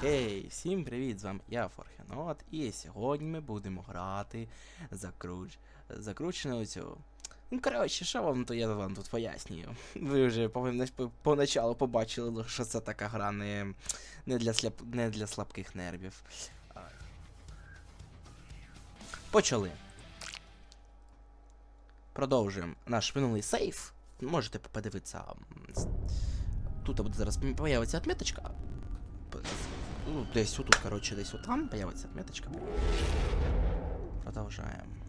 Хей, всім привіт! З вами я Форхенот, і сьогодні ми будемо грати закруч... закручену цю. Ну, коротше, що вам то я вам тут пояснюю. Ви вже поначалу побачили, що це така гра не, не, для, сляп... не для слабких нервів. Почали. Продовжуємо наш минулий сейф. Можете подивитися. Тут буде зараз появиться отметочка. Ну, десь тут, короче, десь вот там появиться отметочка. Продолжаем.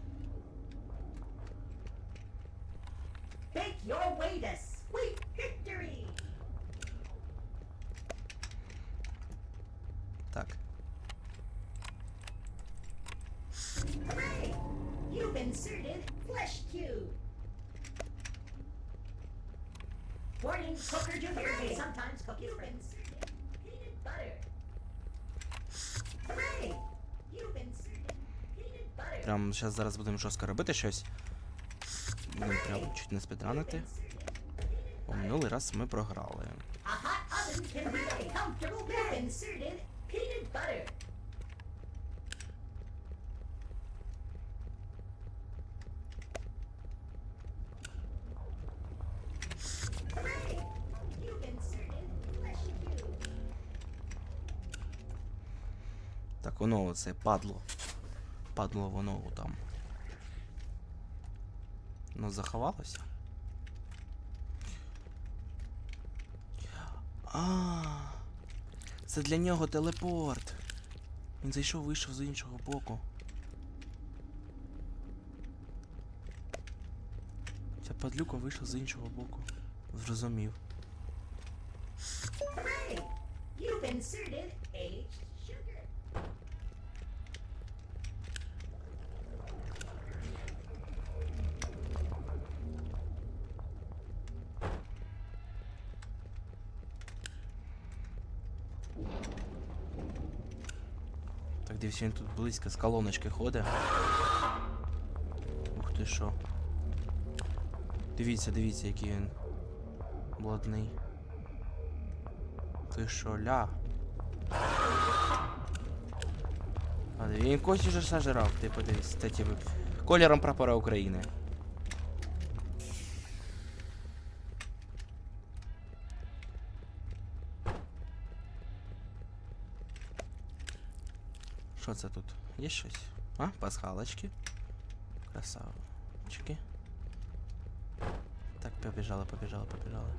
Make your way to sweet victory! Так. Hooray! You've inserted Flesh Cube! Warning, Cooker Jr. may sometimes cook his friends. Peanut butter. Прям зараз зараз будемо жорстко робити щось. Будемо прям чуть не спідранити. Бо минулий раз ми програли. Так, воно це падло. Падло воно там. Ну, заховалося. А, це для нього телепорт. Він зайшов, вийшов з іншого боку. Ця падлюка вийшла з іншого боку. Зрозумів. You've inserted дивіться, він тут близько з колоночки ходить. Ух ти що. Дивіться, дивіться, який він бладний. Ти що, ля? А він когось вже сожрав, ти подивись, та типу, кольором прапора України. Що це тут? Є щось? А, пасхалочки. Красавчики. Так, побіжали, побіжали, побіжали.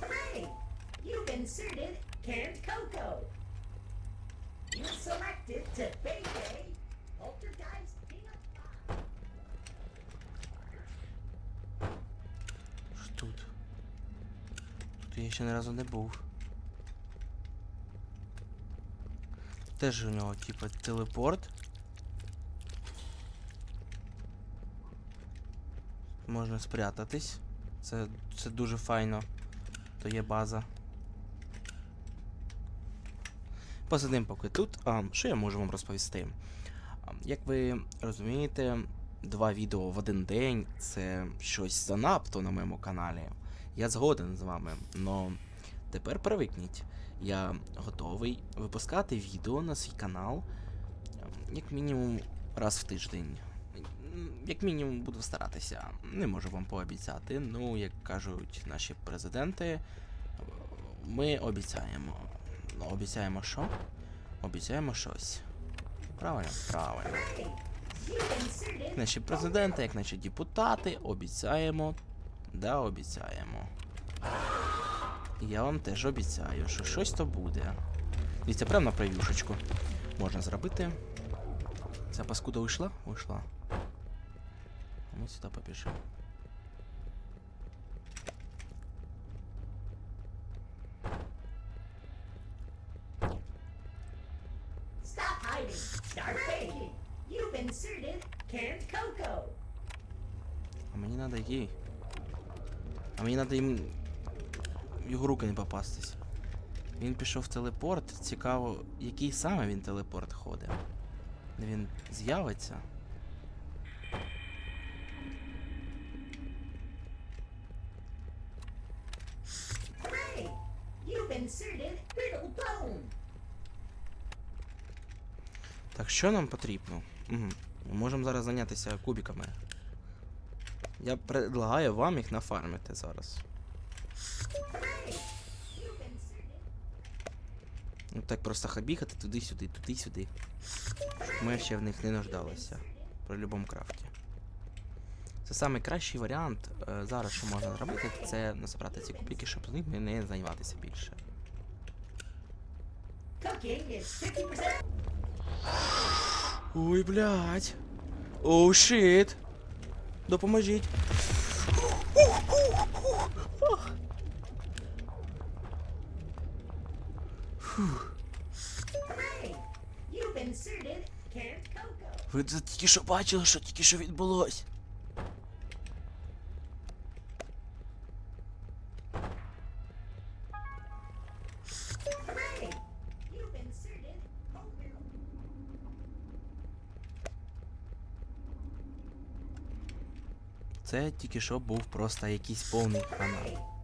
Hooray! You've inserted canned cocoa. You selected to bake a poltergeist peanut pie. Що тут? Тут я ще ні разу не був. Теж у нього, типа, телепорт. Можна спрятатись. Це, це дуже файно. То є база. Посидимо поки тут. А, що я можу вам розповісти? Як ви розумієте, два відео в один день це щось занадто на моєму каналі. Я згоден з вами, але тепер привикніть. Я готовий випускати відео на свій канал як мінімум раз в тиждень. Як мінімум буду старатися. Не можу вам пообіцяти. Ну, як кажуть наші президенти, ми обіцяємо. Ну, обіцяємо що? Обіцяємо щось. Правильно? Правильно. Наші президенти, як наші депутати, обіцяємо. Да, обіцяємо. Я вам теж обіцяю, що щось то буде. Дивіться, прямо на прев'юшечку. Можна зробити. Ця паскуда вийшла? Вийшла. А Ми сюди побіжимо. А мені треба їй. А мені треба їм його руки не попастись. Він пішов в телепорт. Цікаво, який саме він телепорт ходить. Він з'явиться. Так, що нам потрібно? Угу. Ми можемо зараз зайнятися кубиками. Я предлагаю вам їх нафармити зараз. Ну так просто бігати туди-сюди, туди-сюди. Ми ще в них не нуждалися. При будь-якому крафті. Це найкращий варіант е, зараз, що можна зробити, це насобрати ці кубики, щоб з ними не займатися більше. cooking is 50% Ой, блядь. Оу, шит. Допоможіть. Ви це тільки що бачили, що тільки що відбулось? Це тільки що був просто якийсь повний канал.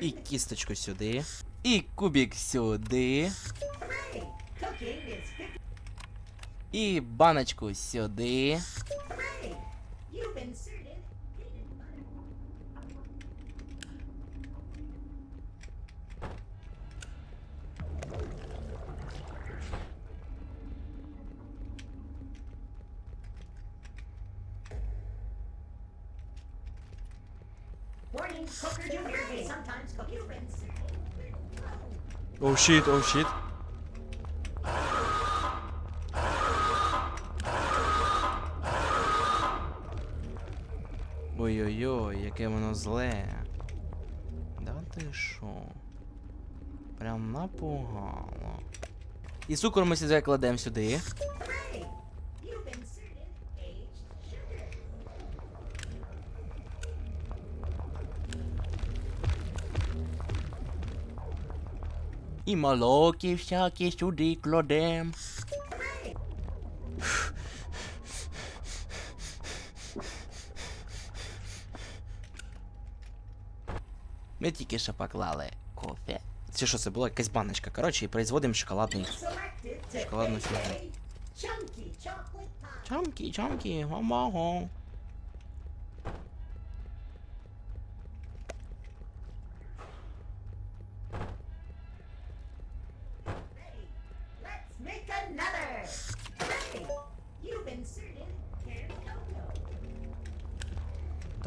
І кісточку сюди. І кубик сюди. Hooray! Cooking is 50 І баночку сюди. Bone. Оу oh щит. Ой-ой-ой, яке воно зле. Да ти шо? Прям напугало. І цукор ми сюди кладемо сюди. І молоки всякі сюди кладем. Hooray! Ми тільки що поклали кофе. Чи що це була якась баночка? Коротше, і производимо шоколадний. Шоколадну фігню. Чамкі, чамкі, гамаго.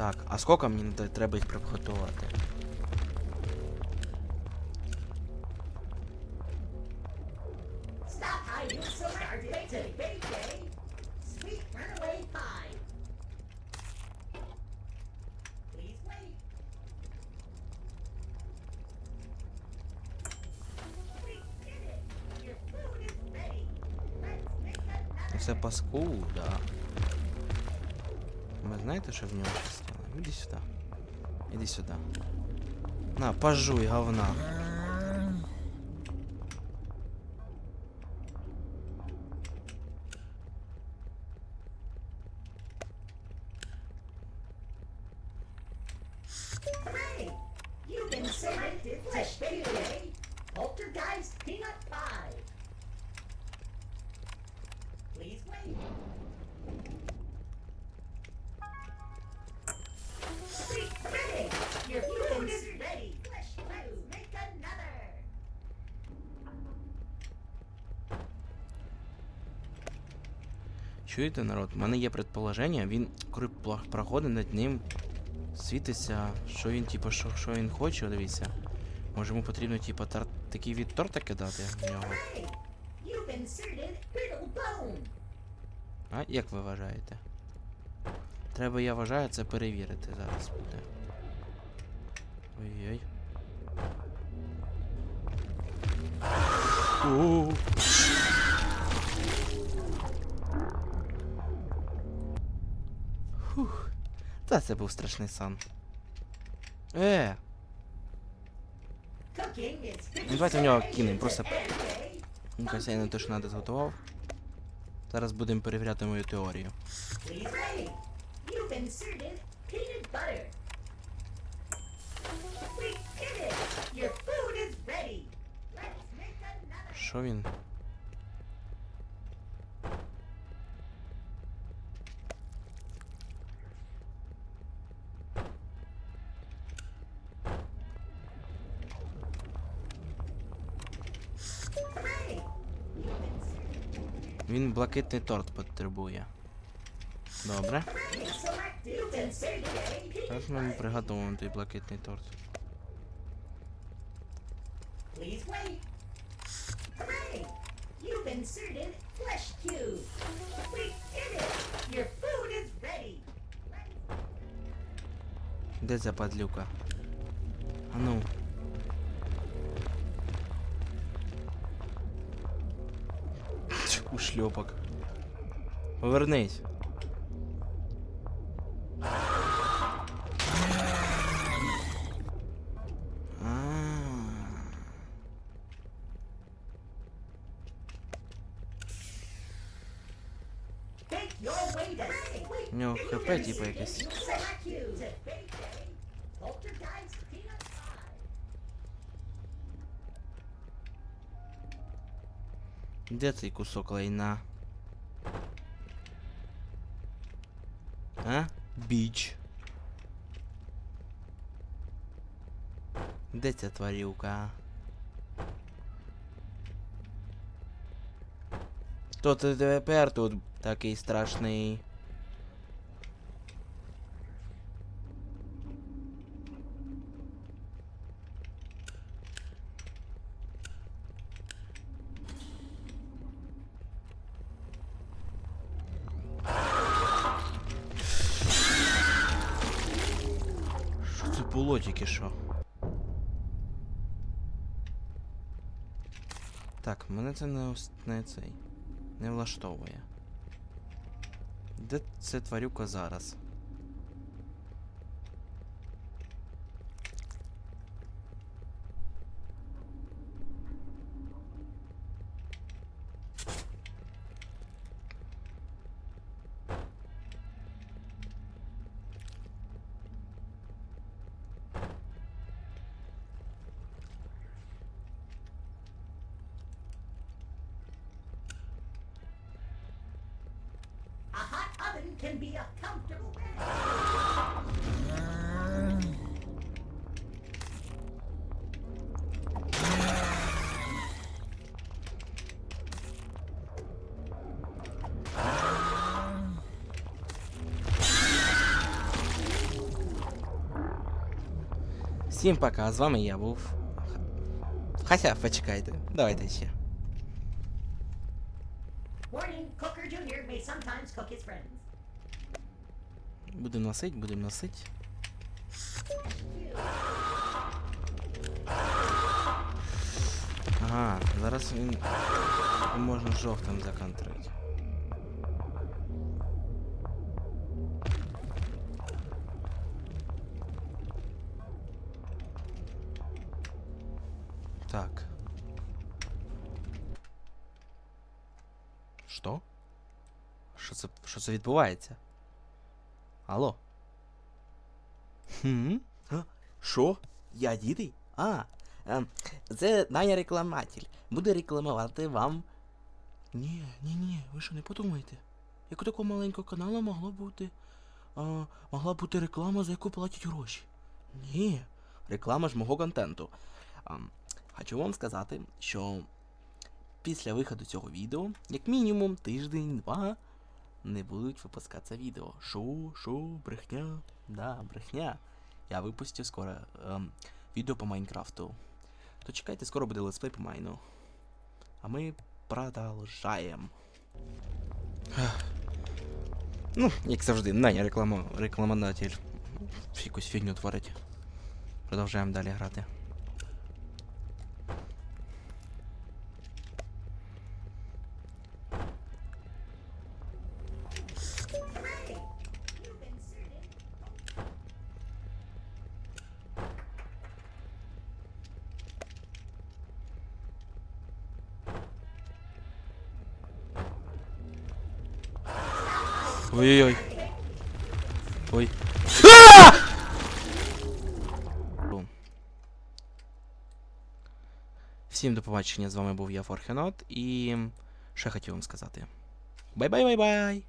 Так, а скільки мені т- треба їх приготувати? Stop how you selected to bake a sweet runaway pie. Please wait. We did it. Your food is ready. Let's make another. Це паскуда. Ви знаєте, що в нього частина? сюда. Иди сюда. На, пожуй, говна. Чуєте, народ? У мене є предположення, він, коли проходить над ним, світиться, що він, типу, що, що він хоче, дивіться. Може йому потрібно, типу, тар... такий від торта кидати в нього. А як ви вважаєте? Треба, я вважаю, це перевірити зараз буде. Ой-ой. Фух. Та це був страшний сан. Е, ну давайте в нього кинемо, просто якось я не те, що надо зготував. Зараз будемо перевіряти мою теорію. please wait. Він блакитний торт потребує. Добре. Зараз ми приготуємо той блакитний торт. Де ця падлюка? А ну. А. у шльопок. Повернись. У нього хп типа якесь. Де цей кусок лайна? А? Біч. Де ця тварюка? Хто ти тепер тут такий страшний? Було тільки що? Так, мене це не, не цей. Не влаштовує. Де це тварюка зараз? Can be a comfortable bed. Всім пока, з вами я був. Хоча, почекайте, давайте ще. Warning, Cooker Jr. may sometimes cook his friends. Будемо носить, будемо носить. Ага, зараз він можна жовтим законтрити. Так. Що? Що це, що це відбувається? Алло? Хм? Що? Я дідий? А, ем, це Даня рекламатель. Буде рекламувати вам. Ні, ні, ні, ви що не подумайте. Як у такого маленького каналу могло бути. А, могла бути реклама, за яку платять гроші. Ні, реклама ж мого контенту. А, хочу вам сказати, що після виходу цього відео, як мінімум тиждень-два, не будуть випускатися відео. Шо, шо, брехня? Да, брехня. Я випустю скоро ем, відео по Майнкрафту. То чекайте, скоро буде летсплей по Майну. А ми продовжаємо. Ну, як завжди, не реклама, рекламодатель. Якусь фігню творить. Продовжуємо далі грати. Ой-ой-ой. Ой. Всім до побачення, з вами був я Форхенот, і ще хотів вам сказати. Бай-бай-бай-бай!